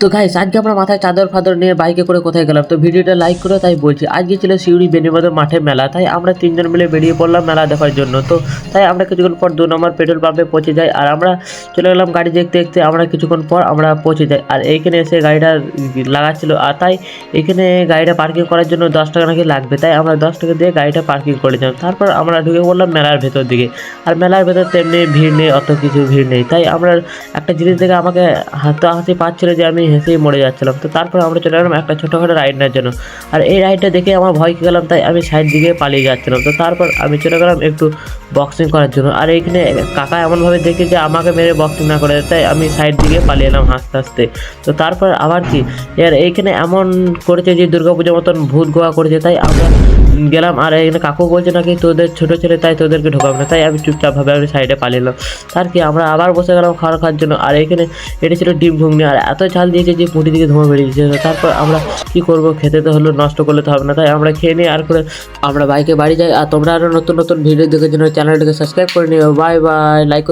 তো গাইস আজকে আমরা মাথায় চাদর ফাদর নিয়ে বাইকে করে কোথায় গেলাম? তো ভিডিওটা লাইক করে তাই বলছি, আজকে ছিল শিউড়ি বেনিবাদর মাঠে মেলা, তাই আমরা তিনজন মিলে বেরিয়ে পড়লাম মেলা দেখার জন্য। তো তাই আমরা কিছুক্ষণ পর দু নম্বর পেট্রোল পাম্পে পৌঁছে যাই, আর আমরা চলে গেলাম গাড়ি দেখতে দেখতে, আমরা কিছুক্ষণ পর আমরা পৌঁছে যাই। আর এইখানে এসে গাড়িটা লাগাচ্ছিল, আর তাই এখানে গাড়িটা পার্কিং করার জন্য দশ টাকা নাকি লাগবে, তাই আমরা দশ টাকা দিয়ে গাড়িটা পার্কিং করেছিলাম তারপর আমরা ঢুকে পড়লাম মেলার ভেতর দিকে। আর মেলার ভেতর তেমনি ভিড় নেই, অত কিছু ভিড় নেই। তাই আমরা একটা জিনিস দেখে আমাকে হাসাহাসি পাচ্ছিল যে আমি হেসেই মরে যাচ্ছিলাম। তো তারপর আমরা চলে গেলাম একটা ছোটোখাটো রাইড নেওয়ার জন্য। আর এই রাইডটা দেখে আমার ভয় গেলাম তাই আমি সাইড দিকে পালিয়ে যাচ্ছিলাম। তো তারপর আমি চলে গেলাম একটু বক্সিং করার জন্য। আর এইখানে কাকা এমনভাবে দেখে যে আমাকে মেরে বক্সিং না করে, তাই আমি সাইড দিকে পালিয়ে এলাম হাসতে হাসতে তো তারপর আবার কি? এর এইখানে এমন করেছে যে দুর্গাপূজার মতন ভূত গোয়া করেছে, তাই আমরা গেলাম। আর এখানে কাকু বলছে নাকি, তোদের ছোটো ছেলে, তাই তোদেরকে ঢোকাবো না। তাই আমি চুপচাপ ভাবে আমি সাইডে পালিয়ে এলাম। তার কি, আমরা আবার বসে গেলাম খাওয়ার খাওয়ার জন্য। আর এখানে এটা ছিল ডিম ঘুগনি। আর এত ঝাল দিয়েছে যে পুঁটি দিকে ধোঁয়া বেরিয়েছে তারপর আমরা কি করব? খেতে তো হলো, নষ্ট করলে তো হবে না। তাই আমরা খেয়ে নিই আর করে আমরা বাইকে বাড়ি যাই। আর তোমরা আরও নতুন নতুন ভিডিও দেখার জন্য চ্যানেলটাকে সাবস্ক্রাইব করে নিও। Bye bye like